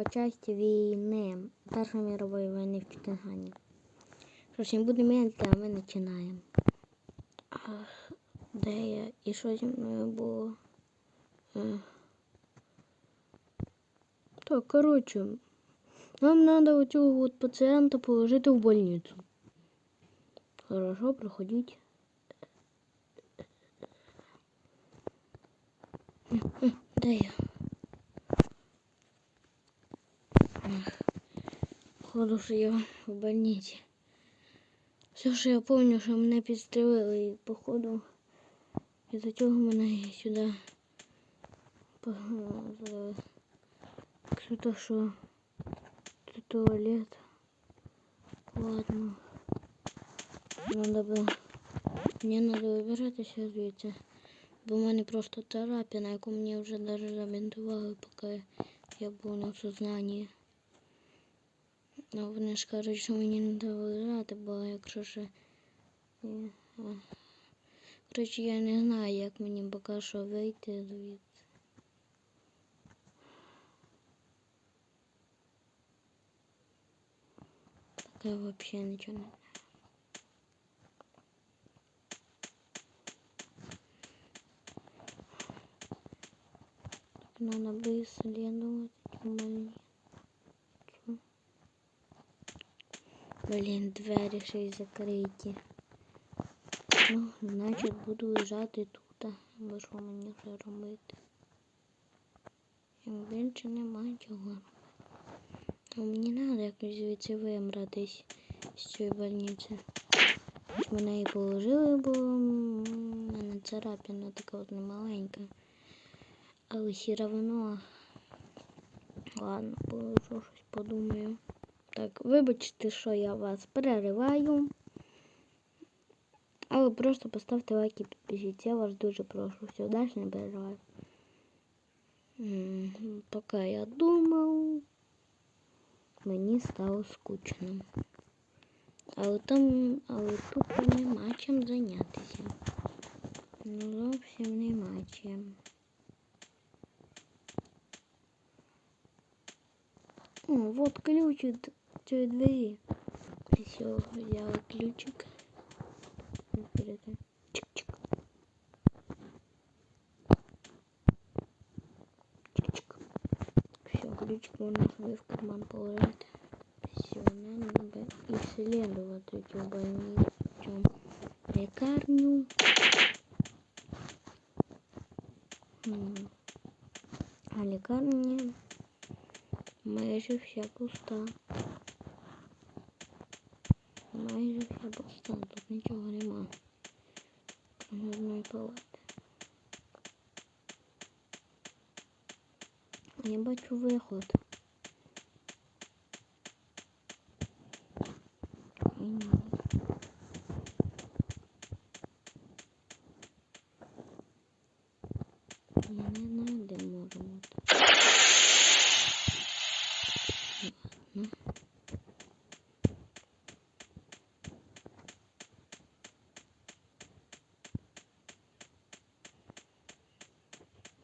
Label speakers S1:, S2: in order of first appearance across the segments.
S1: Друга часть війни. Першої мирової війни в. Що ж, не будемо медлити, а ми починаємо. Де я? І що зі мною було? Так, коротше, нам треба оцього от пацієнта положити в больницю. Хорошо, проходіть. Де я? Ах, Походу, що я в больниці. Все, що я пам'ятаю, що мене підстрелили і походу із-за цього мене і сюди погнали. то, що це туалет. Ладно. Надо було. Мені надо вибиратися звідси. Бо в мене просто царапина, яку мені вже навіть забінтували, поки я був на сознанні. Ну, вони ж кажуть, що мені не треба бо якщо ще... Ні, а. Коротше, я не знаю, як мені поки що вийти звідси. Так я взагалі нічого не знаю. Так, надо бы исследовать больницу. Блін, двері ще й закриті. Ну, значить буду лежати тут. Бо що мені вже робити? Більше нема чого. Мені треба якось звідси вибратись з цієї больниці. Мене і положили, бо в мене царапина така от немаленька. Але все равно. Ладно, положу щось подумаю. Так, вибачте, що я вас перериваю. Але просто поставте лайк і підпишіться. Я вас дуже прошу. Все, далі не перериваю. М, Поки я думав, мені стало скучно. Але там, але тут нема чим зайнятися. Ну, зовсім нема чим. О, вот ключ від цієї двері. Все, взяла ключик. Відкрити. Чик-чик. Чик-чик. Все, ключик можна собі в карман положити. Все, нам надо исследовать цю больницю. Лікарню. М. А лікарня майже вся пуста. Пуста, тут нічого нема. Крім одної. Я бачу виход.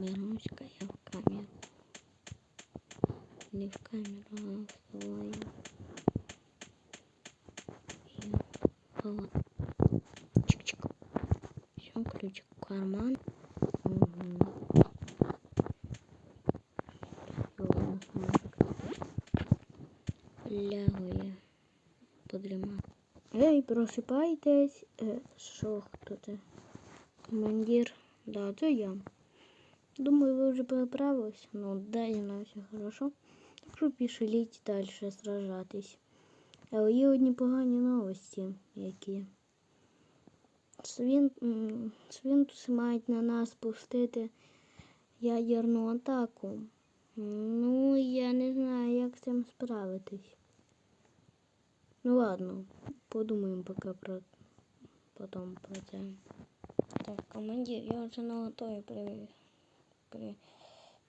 S1: Вернусь-ка я в камеру. Не в камеру, а в свою. И вот. Чик-чик. Все, ключик в карман. Лягу я подрімати. Ей, просипайтесь. Що хто це? Командир. Да, це я. Думаю, ви вже поправились. Ну, да, і на все хорошо. Так що пішеліть далі сражатись. Але є одні погані новості, які. Свін... Свінтуси мають на нас пустити ядерну атаку. Ну, я не знаю, як з цим справитись. Ну ладно, подумаємо поки про потім про це. Так, командир, я вже на готові при, при,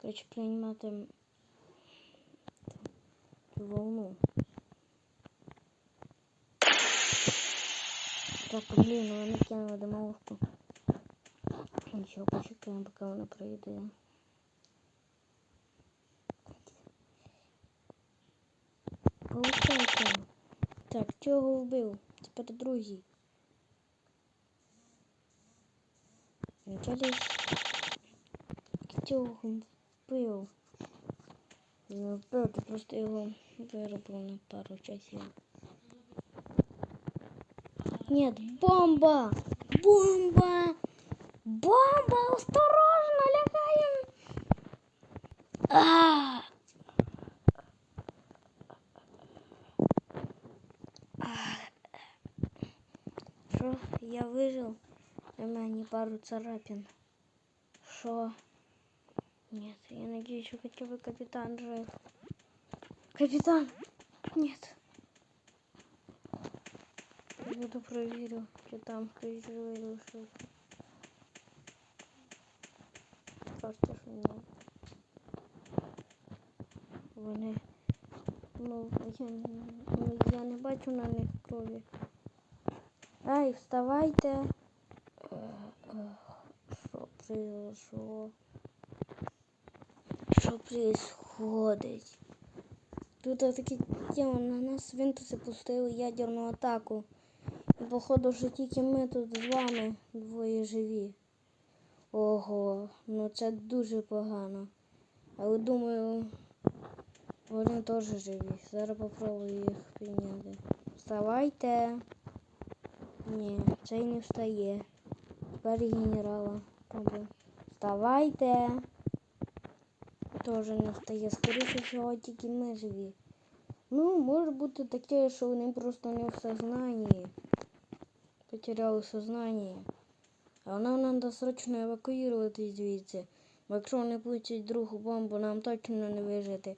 S1: коротше, приймати волну. Так, блін, ну вони кинули димовушку. Нічого, почекаємо, поки вона пройде. Галустайте. Так, цього вбив. Тепер другий. Вначалі цього вбив. Не вбив, ти просто його виробив на пару часів. Нет, бомба! Бомба! Бомба! Осторожно, лягаем! А! Що? Я вижив? На мені пару царапин. Що? Нет, я надеюсь, что хотя бы капитан жив. Капитан! Нет. Буду проверю, что там хтось живий лишився. Кажется, що ні. Вони. Ну, я, ну, я не бачу на них крові. Ай, вставайте. Е, е, Що произошло? Що происходить? Тут таке тема на нас він запустили ядерну атаку. І походу, що тільки ми тут з вами двоє живі. Ого, ну це дуже погано. Але думаю, вони теж живі. Зараз попробую їх підняти. Вставайте. Ні, цей не встає. Тепер генерала. Вставайте. Теж не встає. Скоріше всього, тільки ми живі. Ну, може бути таке, що вони просто не в сознанні. Потеряли сознання. А нам треба срочно евакуювати звідси. Бо якщо вони пустять другу бомбу, нам точно не вижити.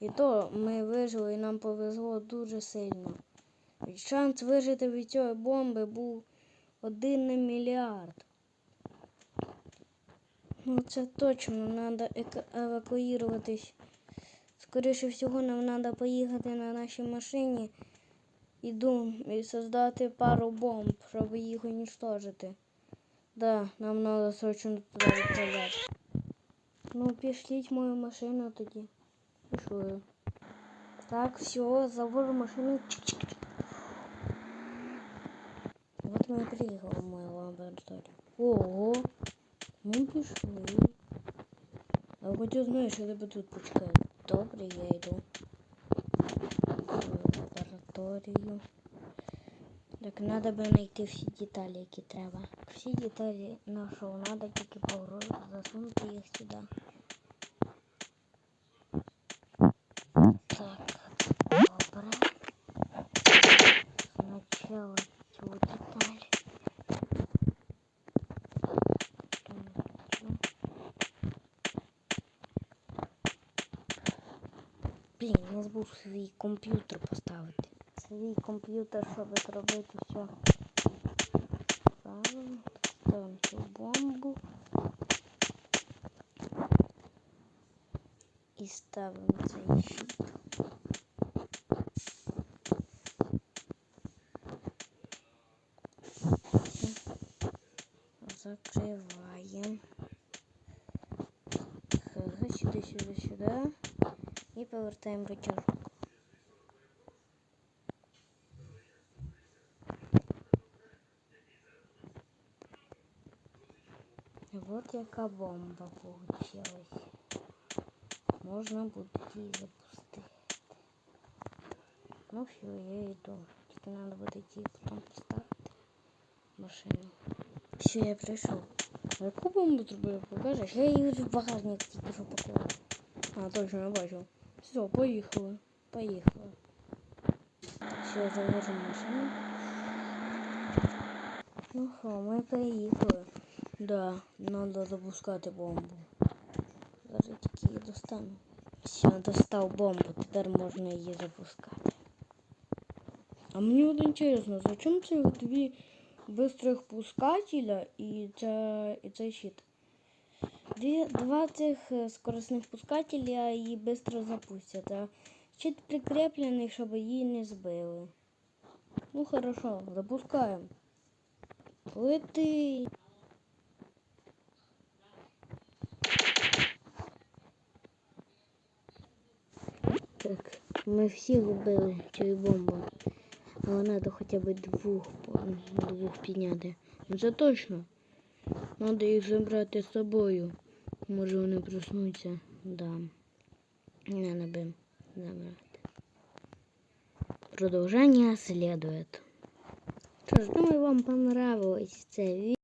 S1: І то ми вижили і нам повезло дуже сильно. Шанс вижити від цієї бомби був один на мільярд. Ну це точно, треба евакуюватись. Скоріше всього, нам треба поїхати на нашій машині і дум, і создати пару бомб, щоб їх уничтожити. Да, нам треба срочно туди відправляти. Ну, пішліть мою машину тоді. Пішли. Так, все, завожу машину. Вот мы и приехали в мою лабораторию. Ого, ну пішли. А хотя знаєш, я тебе тут почекаю. Добре, я йду в лабораторію. Так, треба би знайти всі деталі, які треба. Всі деталі нашого треба тільки погрузити, засунути їх сюди. забув свій комп'ютер поставити. Свій комп'ютер, щоб зробити все. Правильно. Ставимо цю бомбу. І ставимо цей щит. повертаємо рычажок. Вот яка бомба получилась. Можна буде її запустити. Ну все, я йду. Тільки треба буде її потім поставити в машину. Все, я прийшов. А яку бомбу зробив? Покажеш? Я її вже в багажник тільки що поклав. А, точно, я бачив. Все, поїхали. Поїхали. Все, завожимо машину. Ну що, ми приїхали. Да, надо запускати бомбу. Тільки її достану. Все, достав бомбу, тепер можна її запускати. А мені от інтересно, зачем це дві быстрых пускателя і, ця, і цей щит? Дві, два цих е, скоростних пускателя її швидко запустять, а щит прикреплений, щоб її не збили. Ну хорошо, запускаємо. Лети. Так, Ми всіх вбили цією бомбою. Але треба хоча б двох, двох підняти. Ну це точно. Треба їх забрати з собою. Може вони проснуться. Да. Не набим. Забрати. Продовження следует. Що ж, думаю, вам понравилось це відео.